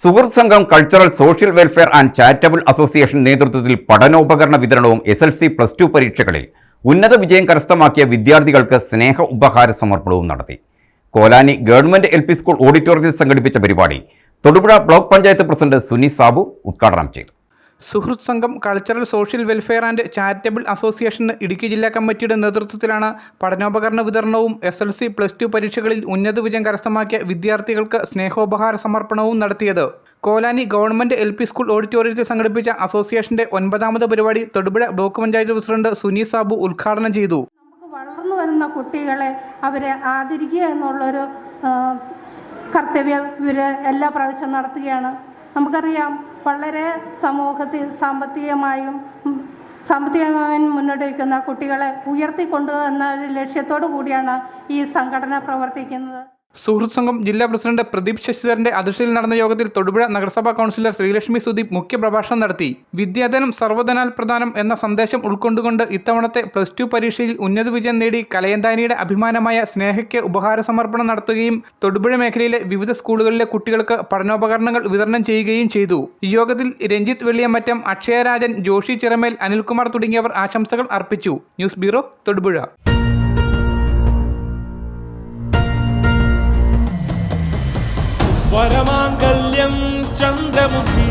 സുഹൃത്ത് സംഘം cultural social welfare and charitable association നേതൃത്വത്തിൽ പഠനോപകരണ വിതരണവും S L C plus two പരീക്ഷകളിൽ ഉന്നത വിജയം കരസ്ഥമാക്കിയ വിദ്യാർത്ഥികൾക്ക് സ്നേഹ ഉപഹാര സമർപ്പണവും നടത്തി. Kolani government L P school ഓഡിറ്റോറിയത്തിൽ സംഘടിപ്പിച്ച പരിപാടി തൊടുപുഴ ബ്ലോക്ക് പഞ്ചായത്ത് പ്രസിഡന്റ് സുനി സാബു ഉദ്ഘാടനം ചെയ്തു. സുഹൃത്ത് സംഘം cultural social welfare and charitable association Idukki ജില്ലാ കമ്മിറ്റിയുടെ നേതൃത്വത്തിലാണ് പഠനോപകരണ വിതരണവും S L C plus two പരീക്ഷകളിൽ ഉന്നത വിജയം കരസ്ഥമാക്കിയ വിദ്യാർത്ഥികൾക്ക് സ്നേഹോപഹാര സമർപ്പണവും നടത്തിയത്. Kolani government L P school ഓഡിറ്റോറിയത്തിൽ സംഘടിപ്പിച്ച അസോസിയേഷന്റെ ഒൻപതാമത് പരിപാടി തൊടുപുഴ ബ്ലോക്ക് പഞ്ചായത്ത് പ്രസിഡന്റ് സുനി സാബു ഉദ്ഘാടനം ചെയ്തു. വളർന്നു വരുന്ന കുട്ടികളെ അവരെ ആദരിക്കുക എന്നുള്ളൊരു കർത്തവ്യം എല്ലാ പ്രാവശ്യം നടത്തുകയാണ്. നമുക്കറിയാം വളരെ സമൂഹത്തിൽ സാമ്പത്തികമായും സാമ്പത്തികമായും മുന്നോട്ട് വയ്ക്കുന്ന കുട്ടികളെ ഉയർത്തിക്കൊണ്ടു എന്ന ഒരു ലക്ഷ്യത്തോടു കൂടിയാണ് ഈ സംഘടന പ്രവർത്തിക്കുന്നത്. സുഹൃത്ത് സംഘം ജില്ലാ പ്രസിഡന്റ് പ്രദീപ് ശശിധരന്റെ അധ്യക്ഷതയിൽ നടന്ന യോഗത്തിൽ തൊടുപുഴ നഗരസഭാ കൗൺസിലർ ശ്രീലക്ഷ്മി സുദീപ് മുഖ്യപ്രഭാഷണം നടത്തി. വിദ്യാധനം സർവധനാൽ പ്രധാനം എന്ന സന്ദേശം ഉൾക്കൊണ്ടുകൊണ്ട് ഇത്തവണത്തെ പ്ലസ് ടു പരീക്ഷയിൽ ഉന്നത വിജയം നേടി കലയന്താനിയുടെ അഭിമാനമായ സ്നേഹയ്ക്ക് ഉപഹാര സമർപ്പണം നടത്തുകയും തൊടുപുഴ മേഖലയിലെ വിവിധ സ്കൂളുകളിലെ കുട്ടികൾക്ക് പഠനോപകരണങ്ങൾ വിതരണം ചെയ്യുകയും ചെയ്തു. യോഗത്തിൽ രഞ്ജിത്ത് വെള്ളിയമ്മറ്റം അക്ഷയരാജൻ ജോഷി ചിറമേൽ അനിൽകുമാർ തുടങ്ങിയവർ ആശംസകൾ അർപ്പിച്ചു. News bureau Thodupuzha. परमाङ्गल्यं चन्द्रमुखी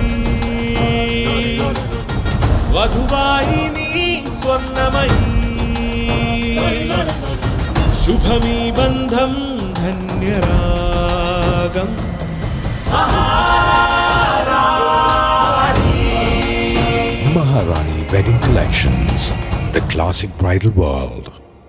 वधुवाहिनी स्वर्णमयी शुभमी बन्धं धन्यरागम् Maharani Wedding Collections, the classic bridal world.